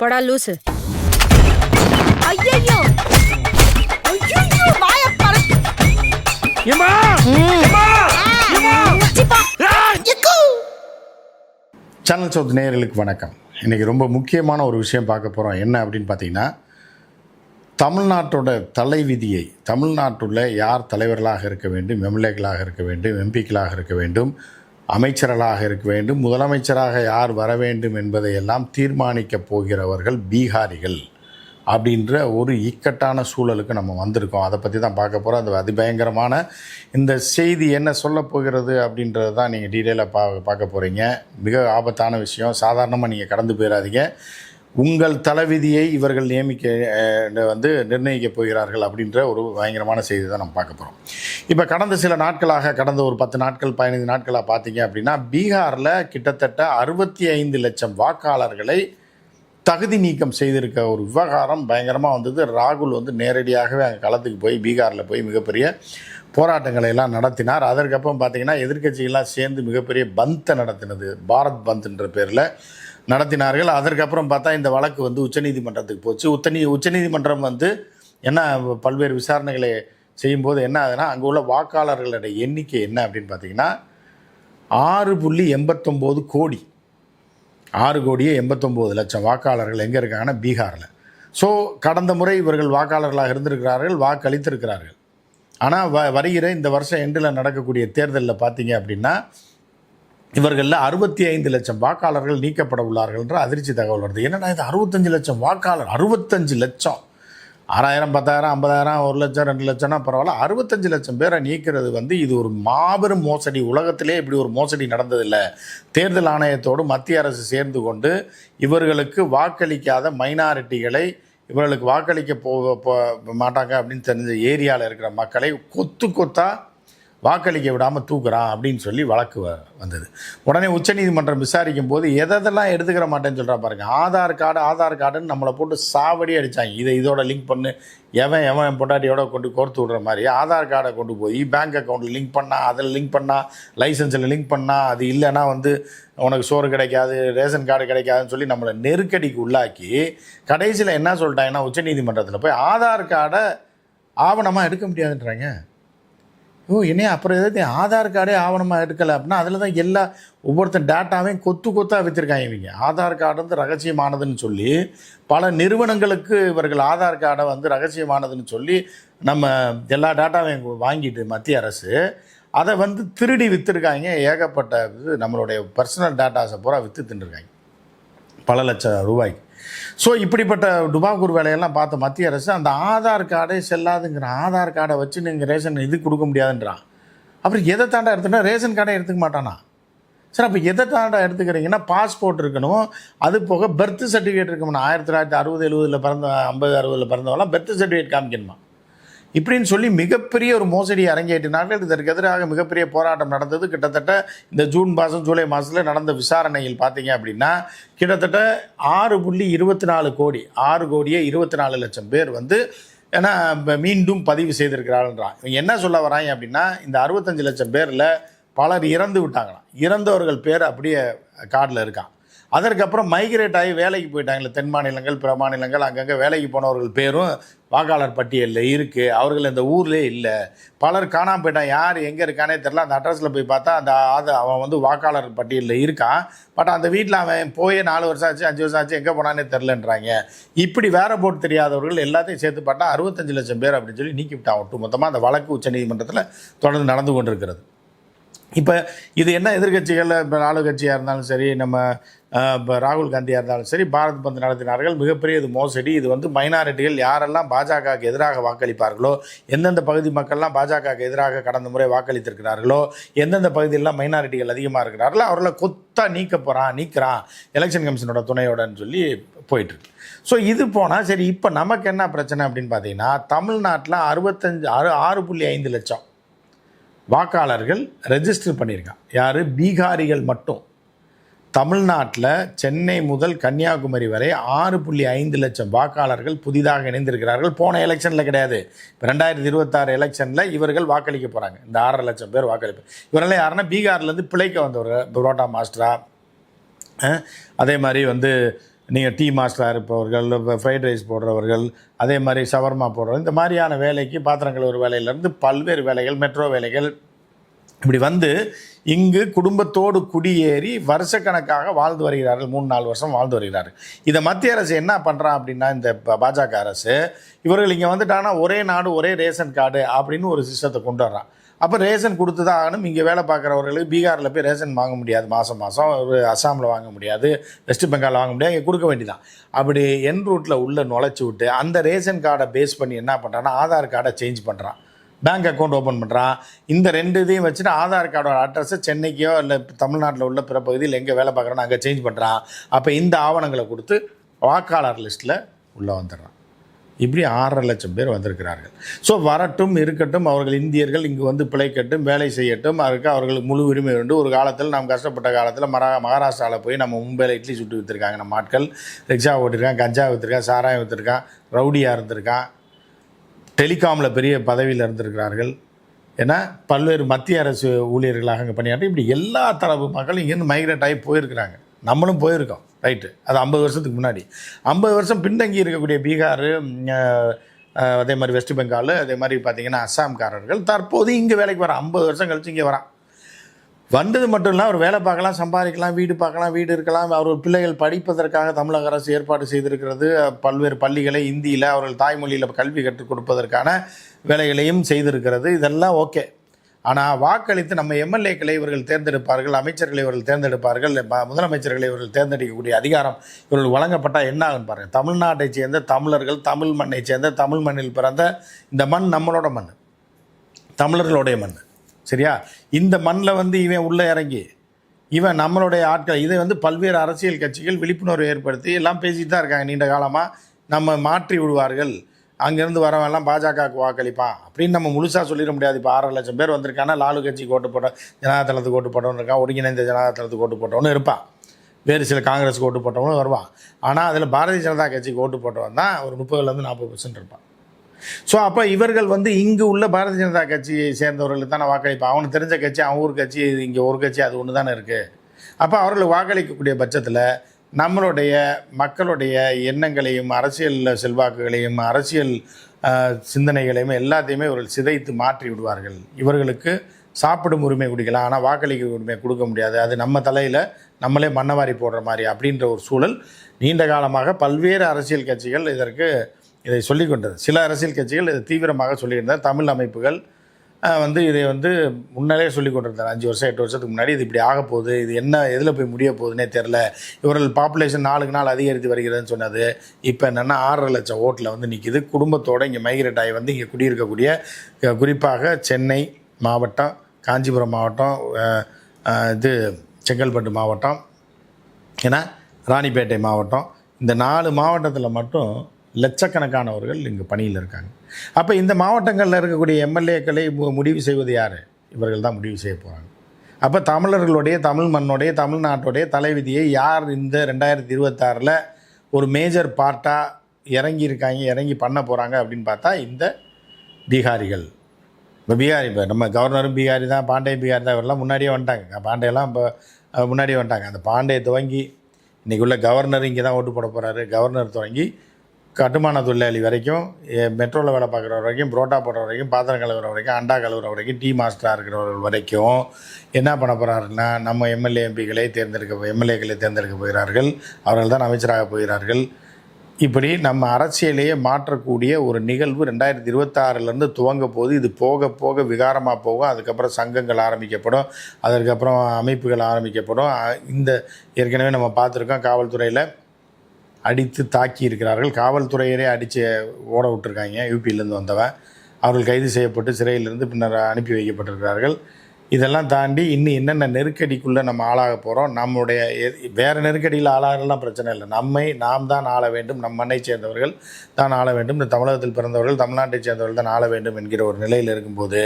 போடா லூசு. ஐயோ ஐயோ வாய சேனல் சவுத் நேயர்களுக்கு வணக்கம். இன்றைக்கி ரொம்ப முக்கியமான ஒரு விஷயம் பார்க்க போகிறோம் என்ன அப்படின்னு பார்த்தீங்கன்னா தமிழ்நாட்டோட தலைவிதியை தமிழ்நாட்டுள்ள யார் தலைவர்களாக இருக்க வேண்டும் எம்எல்ஏக்களாக இருக்க வேண்டும் எம்பிக்களாக இருக்க வேண்டும் அமைச்சர்களாக இருக்க வேண்டும். முதலமைச்சராக யார் வர வேண்டும் என்பதையெல்லாம் தீர்மானிக்கப் போகிறவர்கள் பீகாரிகள் அப்படின்ற ஒரு இக்கட்டான சூழலுக்கு நம்ம வந்திருக்கோம். அதை பற்றி தான் பார்க்க போகிறோம் அது அதிபயங்கரமான இந்த செய்தி என்ன சொல்ல போகிறது அப்படின்றது தான் நீங்கள் டீட்டெயிலாக பா பார்க்க போகிறீங்க மிக ஆபத்தான விஷயம். சாதாரணமாக நீங்கள் கடந்து போயிடாதீங்க உங்கள் தலைவிதியை இவர்கள் நியமிக்க வந்து நிர்ணயிக்க போகிறார்கள் அப்படின்ற ஒரு பயங்கரமான செய்தி தான் நம்ம பார்க்க போகிறோம் இப்போ கடந்த சில நாட்களாக கடந்த ஒரு பத்து நாட்கள் பதினைந்து நாட்களாக பார்த்தீங்க அப்படின்னா பீகாரில் கிட்டத்தட்ட அறுபத்தி ஐந்து லட்சம் வாக்காளர்களை தகுதி நீக்கம் செய்திருக்க ஒரு விவகாரம் பயங்கரமாக வந்தது. ராகுல் வந்து நேரடியாகவே அங்கே களத்துக்கு போய் பீகாரில் போய் மிகப்பெரிய போராட்டங்களை எல்லாம் நடத்தினார். அதற்கப்புறம் பார்த்தீங்கன்னா எதிர்கட்சிகள்லாம் சேர்ந்து மிகப்பெரிய பந்தை நடத்தினது. பாரத் பந்த்ன்ற பேரில் நடத்தினார்கள். அதற்கப்புறம் பார்த்தா இந்த வழக்கு வந்து உச்சநீதிமன்றத்துக்கு போச்சு. உத்தநீ உச்சநீதிமன்றம் வந்து என்ன பல்வேறு விசாரணைகளை செய்யும்போது என்ன ஆகுதுன்னா அங்கே உள்ள வாக்காளர்களுடைய எண்ணிக்கை என்ன அப்படின்னு பார்த்தீங்கன்னா ஆறு புள்ளி எண்பத்தொம்போது கோடி. ஆறு கோடியே எண்பத்தொம்போது லட்சம் வாக்காளர்கள் எங்கே இருக்காங்கன்னா பீகாரில். ஸோ கடந்த முறை இவர்கள் வாக்காளர்களாக இருந்திருக்கிறார்கள் வாக்களித்திருக்கிறார்கள். ஆனால் வ வருகிற இந்த வருஷம் எண்டில் நடக்கக்கூடிய தேர்தலில் பார்த்தீங்க அப்படின்னா இவர்களில் அறுபத்தி ஐந்து லட்சம் வாக்காளர்கள் நீக்கப்பட உள்ளார்கள்ன்ற அதிர்ச்சி தகவல் வருது. என்னடா இது அறுபத்தஞ்சு லட்சம் வாக்காளர்? அறுபத்தஞ்சு லட்சம். ஆறாயிரம் பத்தாயிரம் ஐம்பதாயிரம் ஒரு லட்சம் ரெண்டு லட்சம்னா பரவாயில்ல. அறுபத்தஞ்சு லட்சம் பேரை நீக்கிறது வந்து இது ஒரு மாபெரும் மோசடி. உலகத்திலே இப்படி ஒரு மோசடி நடந்ததில்லை. தேர்தல் ஆணையத்தோடு மத்திய அரசு சேர்ந்து கொண்டு இவர்களுக்கு வாக்களிக்காத மைனாரிட்டிகளை இவர்களுக்கு வாக்களிக்க போக போ மாட்டாங்க அப்படின்னு தெரிஞ்ச ஏரியாவில் இருக்கிற மக்களை கொத்து கொத்தாக வாக்களிக்க விடாமல் தூக்குறான் அப்படின்னு சொல்லி வழக்கு வ- வந்தது. உடனே உச்சநீதிமன்றம் விசாரிக்கும் போது எதெல்லாம் எடுத்துக்கிற மாட்டேன்னு சொல்கிறா பாருங்க. ஆதார் கார்டு ஆதார் கார்டுன்னு நம்மளை போட்டு சாவடி அடித்தாங்க இதை இதோட லிங்க் பண்ணு. எவன் எவன் பொட்டாட்டியோட கொண்டு கோர்த்து விடுற மாதிரி. ஆதார் கார்டை கொண்டு போய் பேங்க் அக்கௌண்ட்டில் லிங்க் பண்ணால் அதில் லிங்க் பண்ணால் லைசன்ஸில் லிங்க் பண்ணால் அது இல்லைன்னா வந்து உனக்கு சோறு கிடைக்காது ரேஷன் கார்டு கிடைக்காதுன்னு சொல்லி நம்மளை நெருக்கடிக்கு உள்ளாக்கி கடைசியில் என்ன சொல்லிட்டாங்கன்னா உச்சநீதிமன்றத்தில் போய் ஆதார் கார்டை ஆவணமாக எடுக்க முடியாதுன்றாங்க. ஓ என்னையா அப்புறம் எதாவது ஆதார் கார்டே ஆவணமாக எடுக்கலை அப்படின்னா அதில் தான் எல்லா ஒவ்வொருத்தன் டேட்டாவையும் கொத்து கொத்தாக விற்றுருக்காங்க இவங்க. ஆதார் கார்டு வந்து ரகசியமானதுன்னு சொல்லி பல நிறுவனங்களுக்கு இவர்கள் ஆதார் கார்டை வந்து ரகசியமானதுன்னு சொல்லி நம்ம எல்லா டேட்டாவையும் வாங்கிட்டு மத்திய அரசு அதை வந்து திருடி விற்றுருக்காங்க ஏகப்பட்ட இது நம்மளுடைய பர்சனல் டேட்டாஸை பூரா விற்று தின்னுருக்காங்க. பல லட்சம் ரூபாய்க்கு. ஸோ இப்படிப்பட்ட டுபாக்கூர் வேலையெல்லாம் பார்த்த மத்திய அரசு அந்த ஆதார் கார்டே செல்லாதுங்கிற ஆதார் கார்டை வச்சு நீங்கள் ரேஷன் இது கொடுக்க முடியாதுன்றான் அப்புறம் எதை தாண்டா எடுத்துனா ரேஷன் கார்டை எடுத்துக்க மாட்டானா? சார் அப்போ எதை தாண்டா எடுத்துக்கிறீங்கன்னா பாஸ்போர்ட் இருக்கணும். அது போக பர்த் சர்டிஃபிகேட் இருக்கணும் ஆயிரத்தி தொள்ளாயிரத்தி அறுபது எழுபதில் பிறந்த ஐம்பது அறுபதில் பிறந்தவங்களாம் பர்த் சர்டிஃபிகேட் காமிக்கணுமா? இப்படின்னு சொல்லி மிகப்பெரிய ஒரு மோசடி அரங்கேற்றினார்கள். இதற்கு எதிராக மிகப்பெரிய போராட்டம் நடந்தது. கிட்டத்தட்ட இந்த ஜூன் மாதம் ஜூலை மாதத்தில் நடந்த விசாரணையில் பார்த்தீங்க அப்படின்னா கிட்டத்தட்ட ஆறு புள்ளி இருபத்தி நாலு கோடி ஆறு கோடியே இருபத்தி நாலு லட்சம் பேர் வந்து ஏன்னா மீண்டும் பதிவு செய்திருக்கிறாள்ன்றான் இவங்க என்ன சொல்ல வராங்க அப்படின்னா இந்த அறுபத்தஞ்சு லட்சம் பேரில் பலர் இறந்து விட்டாங்களாம். இறந்தவர்கள் பேர் அப்படியே கார்டில் இருக்கான். அதற்கப்புறம் மைக்ரேட் ஆகி வேலைக்கு போயிட்டாங்களே தென் மாநிலங்கள் பிற மாநிலங்கள் அங்கங்கே வேலைக்கு போனவர்கள் பேரும் வாக்காளர் பட்டியலில் இருக்குது அவர்கள் இந்த ஊர்லேயே இல்லை. பலர் காணாமல் போயிட்டான் யார் எங்கே இருக்கானே தெரில அந்த அட்ரஸில் போய் பார்த்தா அந்த அது அவன் வந்து வாக்காளர் பட்டியலில் இருக்கான். பட் அந்த வீட்டில் அவன் போய் நாலு வருஷம் ஆச்சு அஞ்சு வருஷம் ஆச்சு எங்கே போனானே தெரிலன்றாங்க இப்படி வேற போட்டு தெரியாதவர்கள் எல்லாத்தையும் சேர்த்து பார்த்தா அறுபத்தஞ்சு லட்சம் பேர் அப்படின்னு சொல்லி நீக்கி விட்டான் ஒட்டு மொத்தமாக அந்த வழக்கு உச்சநீதிமன்றத்தில் தொடர்ந்து நடந்து கொண்டிருக்கிறது. இப்போ இது என்ன எதிர்க்கட்சிகள் இப்போ நாலு கட்சியாக இருந்தாலும் சரி நம்ம இப்போ ராகுல் காந்தியாக இருந்தாலும் சரி பாரத் பந்த் நடத்தினார்கள் மிகப்பெரிய இது மோசடி. இது வந்து மைனாரிட்டிகள் யாரெல்லாம் பாஜகவுக்கு எதிராக வாக்களிப்பார்களோ எந்தெந்த பகுதி மக்கள்லாம் பாஜகவுக்கு எதிராக கடந்த முறை வாக்களித்திருக்கிறார்களோ எந்தெந்த பகுதியிலாம் மைனாரிட்டிகள் அதிகமாக இருக்கிறார்களோ அவர்களை கொத்தா நீக்க போகிறான் நீக்கிறான் எலெக்ஷன் கமிஷனோட துணையோடன்னு சொல்லி போயிட்டுருக்கு. ஸோ இது போனால் சரி இப்போ நமக்கு என்ன பிரச்சனை அப்படின்னு பார்த்தீங்கன்னா தமிழ்நாட்டில் அறுபத்தஞ்சு ஆறு ஆறு புள்ளி ஐந்து லட்சம் வாக்காளர்கள் ரெஜிஸ்டர் பண்ணியிருக்கான் யார்? பீகாரிகள் மட்டும். தமிழ்நாட்டில் சென்னை முதல் கன்னியாகுமரி வரை ஆறு புள்ளி ஐந்து லட்சம் வாக்காளர்கள் புதிதாக இணைந்திருக்கிறார்கள். போன எலெக்ஷனில் கிடையாது. இப்போ ரெண்டாயிரத்தி இருபத்தாறு எலெக்ஷனில் இவர்கள் வாக்களிக்க போகிறாங்க இந்த ஆறரை லட்சம் பேர் வாக்களிப்பு. இவரெல்லாம் யாருன்னா பீகார்லேருந்து பிழைக்க வந்தவர் புரோட்டா மாஸ்டரா அதே மாதிரி வந்து நீங்கள் டீ மாஸ்டராக இருப்பவர்கள் ஃப்ரைட் ரைஸ் போடுறவர்கள் அதே மாதிரி ஷவர்மா போடுறவங்க இந்த மாதிரியான வேலைக்கு பாத்திரங்கள் ஒரு வேலையிலேருந்து பல்வேறு வேலைகள் மெட்ரோ வேலைகள் இப்படி வந்து இங்கு குடும்பத்தோடு குடியேறி வருஷக்கணக்காக வாழ்ந்து வருகிறார்கள். மூணு நாலு வருஷம் வாழ்ந்து வருகிறார்கள். இதை மத்திய அரசு என்ன பண்ணுறான் அப்படின்னா இந்த ப- பாஜக அரசு இவர்கள் இங்கே வந்துட்டாங்கன்னா ஒரே நாடு ஒரே ரேஷன் கார்டு அப்படின்னு ஒரு சிஸ்டத்தை கொண்டு வர்றான். அப்போ ரேஷன் கொடுத்து தான் ஆகணும். இங்கே வேலை பார்க்குறவர்களுக்கு பீகாரில் போய் ரேஷன் வாங்க முடியாது. மாதம் மாதம் ஒரு அஸ்ஸாமில் வாங்க முடியாது. வெஸ்ட் பெங்கால் வாங்க முடியாது. இங்கே கொடுக்க வேண்டியதான் அப்படி என் ரூட்டில் உள்ளே நுழைச்சி விட்டு அந்த ரேஷன் கார்டை பேஸ் பண்ணி என்ன பண்ணுறான்னா ஆதார் கார்டை சேஞ்ச் பண்ணுறான் பேங்க் அக்கௌண்ட் ஓப்பன் பண்ணுறான் இந்த ரெண்டு இதையும் வச்சுட்டு ஆதார் கார்டோட அட்ரஸை சென்னைக்கோ இல்லை தமிழ்நாட்டில் உள்ள பிற பகுதியில் எங்கே வேலை பார்க்குறோன்னு அங்கே சேஞ்ச் பண்ணுறான் அப்போ இந்த ஆவணங்களை கொடுத்து வாக்காளர் லிஸ்ட்டில் உள்ளே வந்துடுறான். இப்படி ஆறரை லட்சம் பேர் வந்திருக்கிறார்கள். ஸோ வரட்டும் இருக்கட்டும் அவர்கள் இந்தியர்கள் இங்கு வந்து பிழைக்கட்டும் வேலை செய்யட்டும் அதுக்கு அவர்களுக்கு முழு உரிமை உண்டு. ஒரு காலத்தில் நாம் கஷ்டப்பட்ட காலத்தில் மரா மகாராஷ்டிராவில் போய் நம்ம மும்பையில் இட்லி சுட்டு விற்றுருக்காங்க நம்ம ஆட்கள். ரிக்ஷா ஓட்டிருக்கான் கஞ்சா விற்றுருக்கான் சாராயம் விற்றுருக்கான் ரவுடியாக இருந்திருக்கான். டெலிகாமில் பெரிய பதவியில் இருந்திருக்கிறார்கள். ஏன்னா பல்வேறு மத்திய அரசு ஊழியர்களாக அங்கே பணியாற்றி இப்படி எல்லா தரப்பு மக்களும் இங்கேருந்து மைக்ரேட் ஆகி போயிருக்கிறாங்க. நம்மளும் போயிருக்கோம் ரைட்டு அது ஐம்பது வருஷத்துக்கு முன்னாடி. ஐம்பது வருஷம் பின்தங்கி இருக்கக்கூடிய பீகார் அதே மாதிரி வெஸ்ட் பெங்கால் அதே மாதிரி பார்த்திங்கன்னா அஸ்ஸாம்காரர்கள் தற்போது இங்கே வேலைக்கு வரான் ஐம்பது வருஷம் கழிச்சு இங்கே வரான். வந்தது மட்டும் இல்லை அவர் வேலை பார்க்கலாம் சம்பாதிக்கலாம் வீடு பார்க்கலாம் வீடு இருக்கலாம். அவர் பிள்ளைகள் படிப்பதற்காக தமிழக அரசு ஏற்பாடு செய்திருக்கிறது. பல்வேறு பள்ளிகளை இந்தியில் அவர்கள் தாய்மொழியில் கல்வி கற்றுக் கொடுப்பதற்கான வேலைகளையும் செய்திருக்கிறது. இதெல்லாம் ஓகே. ஆனால் வாக்களித்து நம்ம எம்எல்ஏக்களை இவர்கள் தேர்ந்தெடுப்பார்கள் அமைச்சர்களை இவர்கள் தேர்ந்தெடுப்பார்கள் முதலமைச்சர்களை இவர்கள் தேர்ந்தெடுக்கக்கூடிய அதிகாரம் இவர்கள் வழங்கப்பட்டால் என்ன ஆகும் பாருங்கள் தமிழ்நாட்டை சேர்ந்த தமிழர்கள் தமிழ் மண்ணை சேர்ந்த தமிழ் மண்ணில் பிறந்த இந்த மண் நம்மளோட மண். தமிழர்களுடைய மண். சரியா? இந்த மண்ணில் வந்து இவன் உள்ளே இறங்கி இவன் நம்மளுடைய ஆட்கள் இதை வந்து பல்வேறு அரசியல் கட்சிகள் விழிப்புணர்வு ஏற்படுத்தி எல்லாம் பேசிட்டு தான் இருக்காங்க நீண்ட காலமாக நம்ம மாற்றி விடுவார்கள். அங்கேருந்து வரவெல்லாம் பாஜகவுக்கு வாக்களிப்பான் அப்படின்னு நம்ம முழுசாக சொல்லிட முடியாது. இப்போ ஆறரை லட்சம் பேர் வந்திருக்கானா லாலு கட்சி ஓட்டு போட்ட ஜனதாதளத்துக்கு ஓட்டு போட்டவன் இருக்கான். ஒருங்கிணைந்த ஜனதாதளத்துக்கு ஓட்டு போட்டவனு இருப்பான். வேறு சில காங்கிரஸுக்கு ஓட்டு போட்டவனும் வருவான். ஆனால் அதில் பாரதிய ஜனதா கட்சிக்கு ஓட்டு போட்டவன் தான் ஒரு முப்பதுலேருந்து நாற்பது பர்சன்ட் இருப்பான். ஸோ அப்போ இவர்கள் வந்து இங்கு உள்ள பாரதிய ஜனதா கட்சியை சேர்ந்தவர்களுக்கு தானே வாக்களிப்பான் அவனுக்கு தெரிஞ்ச கட்சி அவன் ஊர் கட்சி இங்கே ஒரு கட்சி அது ஒன்று தானே இருக்குது அப்போ அவர்கள் வாக்களிக்கக்கூடிய பட்சத்தில் நம்மளுடைய மக்களுடைய எண்ணங்களையும் அரசியல் செல்வாக்குகளையும் அரசியல் சிந்தனைகளையும் எல்லாத்தையுமே இவர்கள் சிதைத்து மாற்றி விடுவார்கள். இவர்களுக்கு சாப்பிடும் உரிமை கொடுக்கலாம். ஆனால் வாக்களிக்க உரிமை கொடுக்க முடியாது. அது நம்ம தலையில் நம்மளே மண்ணவாரி போடுற மாதிரி அப்படின்ற ஒரு சூழல் நீண்ட காலமாக பல்வேறு அரசியல் கட்சிகள் இதற்கு இதை சொல்லிக் கொண்டது. சில அரசியல் கட்சிகள் இதை தீவிரமாக சொல்லியிருந்தார். தமிழ் அமைப்புகள் வந்து இதை வந்து முன்னாலே சொல்லி கொண்டிருந்தார். அஞ்சு வருஷம் எட்டு வருஷத்துக்கு முன்னாடி இது இப்படி ஆக போகுது. இது என்ன எதில் போய் முடிய போகுதுன்னே தெரில இவர்கள் பாப்புலேஷன் நாளுக்கு நாள் அதிகரித்து வருகிறதுன்னு சொன்னது. இப்போ என்னென்னா ஆறரை லட்சம் ஓட்டில் வந்து நிற்கிது குடும்பத்தோடு இங்கே மைக்ரேட் ஆகி வந்து இங்கே குடியிருக்கக்கூடிய குறிப்பாக சென்னை மாவட்டம் காஞ்சிபுரம் மாவட்டம் இது செங்கல்பட்டு மாவட்டம் ஏன்னா ராணிப்பேட்டை மாவட்டம். இந்த நாலு மாவட்டத்தில் மட்டும் லட்சக்கணக்கானவர்கள் இங்கு பணியில் இருக்காங்க. அப்போ இந்த மாவட்டங்களில் இருக்கக்கூடிய எம்எல்ஏக்களை முடிவு செய்வது யார்? இவர்கள் தான் முடிவு செய்ய போகிறாங்க அப்போ தமிழர்களுடைய தமிழ் மண்ணுடைய தமிழ்நாட்டுடைய தலைவிதியை யார் இந்த ரெண்டாயிரத்தி இருபத்தாறில் ஒரு மேஜர் பார்ட்டாக இறங்கி இருக்காங்க இறங்கி பண்ண போகிறாங்க அப்படின்னு பார்த்தா இந்த பீகாரிகள். இப்போ பீகாரி இப்போ நம்ம கவர்னரும் பீகாரி தான் பாண்டே பீகாரி தான் இவரெல்லாம் முன்னாடியே வந்துட்டாங்க. பாண்டேலாம் இப்போ முன்னாடியே வந்துட்டாங்க. அந்த பாண்டே துவங்கி இன்றைக்கி உள்ள கவர்னர் இங்கே தான் ஓட்டு போட போகிறாரு கவர்னர் துவங்கி கட்டுமான தொழிலாளி வரைக்கும் மெட்ரோவில் வேலை பார்க்குற வரைக்கும் புரோட்டா போடுற வரைக்கும் பாத்திரம் கழுவுற வரைக்கும் அண்டா கழுவுற வரைக்கும் டீ மாஸ்டராக இருக்கிறவர்கள் வரைக்கும் என்ன பண்ண போகிறாருன்னா நம்ம எம்எல்ஏ எம்பிகளை தேர்ந்தெடுக்க எம்எல்ஏக்களை தேர்ந்தெடுக்க போகிறார்கள். அவர்கள் தான் அமைச்சராக போகிறார்கள். இப்படி நம்ம அரசியலையே மாற்றக்கூடிய ஒரு நிகழ்வு ரெண்டாயிரத்தி இருபத்தாறுலேருந்து துவங்க போது இது போக போக விகாரமாக போகும். அதுக்கப்புறம் சங்கங்கள் ஆரம்பிக்கப்படும். அதற்கப்புறம் அமைப்புகள் ஆரம்பிக்கப்படும். இந்த ஏற்கனவே நம்ம பார்த்துருக்கோம் காவல்துறையில். அடித்து தாக்கி இருக்கிறார்கள் காவல்துறையரே அடித்து ஓட விட்டுருக்காங்க. யூபியிலேருந்து வந்தவன் அவர்கள் கைது செய்யப்பட்டு சிறையிலிருந்து பின்னர் அனுப்பி வைக்கப்பட்டிருக்கிறார்கள். இதெல்லாம் தாண்டி இன்னும் என்னென்ன நெருக்கடிக்குள்ளே நம்ம ஆளாக போகிறோம் நம்முடைய வேறு நெருக்கடியில் ஆளாகலாம் பிரச்சனை இல்லை. நம்மை நாம் தான் ஆள வேண்டும். நம் மண்ணை சேர்ந்தவர்கள் தான் ஆள வேண்டும். இந்த தமிழகத்தில் பிறந்தவர்கள் தமிழ்நாட்டை சேர்ந்தவர்கள் தான் ஆள வேண்டும் என்கிற ஒரு நிலையில் இருக்கும்போது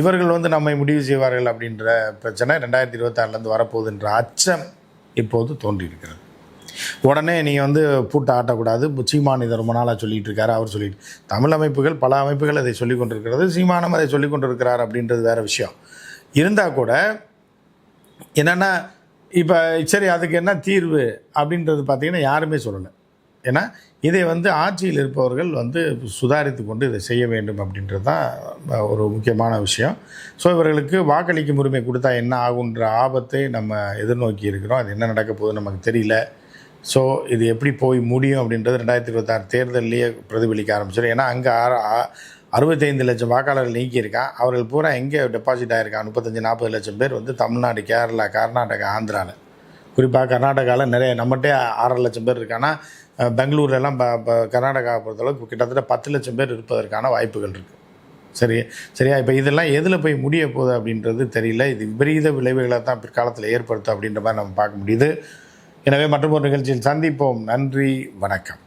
இவர்கள் வந்து நம்மை முடிவு செய்வார்கள் அப்படின்ற பிரச்சனை ரெண்டாயிரத்தி இருபத்தாறுலேருந்து வரப்போகுதுன்ற அச்சம் இப்போது தோன்றியிருக்கிறது. உடனே நீங்கள் வந்து பூட்டை ஆட்டக்கூடாது. இப்போ சீமான் இதை ரொம்ப நாளாக சொல்லிட்டு இருக்காரு. அவர் சொல்லிட்டு தமிழ் அமைப்புகள் பல அமைப்புகள் அதை சொல்லிக் கொண்டிருக்கிறது. சீமானம் அதை சொல்லிக் கொண்டிருக்கிறார் அப்படின்றது வேறு விஷயம். இருந்தால் கூட என்னென்னா இப்போ சரி அதுக்கு என்ன தீர்வு அப்படின்றது பார்த்திங்கன்னா யாருமே சொல்லலை. ஏன்னா இதை வந்து ஆட்சியில் இருப்பவர்கள் வந்து சுதாரித்து கொண்டு இதை செய்ய வேண்டும் அப்படின்றது தான் ஒரு முக்கியமான விஷயம். ஸோ இவர்களுக்கு வாக்களிக்கும் உரிமை கொடுத்தா என்ன ஆகுன்ற ஆபத்தை நம்ம எதிர்நோக்கி இருக்கிறோம். அது என்ன நடக்க போகுது நமக்கு தெரியல. ஸோ இது எப்படி போய் முடியும் அப்படின்றது ரெண்டாயிரத்தி இருபத்தாறு தேர்தலிலேயே பிரதிபலிக்க ஆரம்பிச்சிடும் ஏன்னா அங்கே ஆறு அறுபத்தைந்து லட்சம் வாக்காளர்கள் நீக்கியிருக்கான் அவர்கள் பூரா எங்கே டெபாசிட் ஆகிருக்கான் முப்பத்தஞ்சு நாற்பது லட்சம் பேர் வந்து தமிழ்நாடு கேரளா கர்நாடகா ஆந்திராவில் குறிப்பாக கர்நாடகாவில் நிறைய நம்மகிட்டே ஆறரை லட்சம் பேர் இருக்கானா பெங்களூர்லலாம் ப ப கர்நாடகாவை பொறுத்தளவுக்கு கிட்டத்தட்ட பத்து லட்சம் பேர் இருப்பதற்கான வாய்ப்புகள் இருக்குது சரி சரியா? இப்போ இதெல்லாம் எதில் போய் முடிய போகுது அப்படின்றது தெரியல. இது விபரீத விளைவுகளை தான் பிற்காலத்தில் ஏற்படுத்தும் அப்படின்ற மாதிரி நம்ம பார்க்க முடியுது. எனவே மற்றொரு நிகழ்ச்சியில் சந்திப்போம். நன்றி வணக்கம்.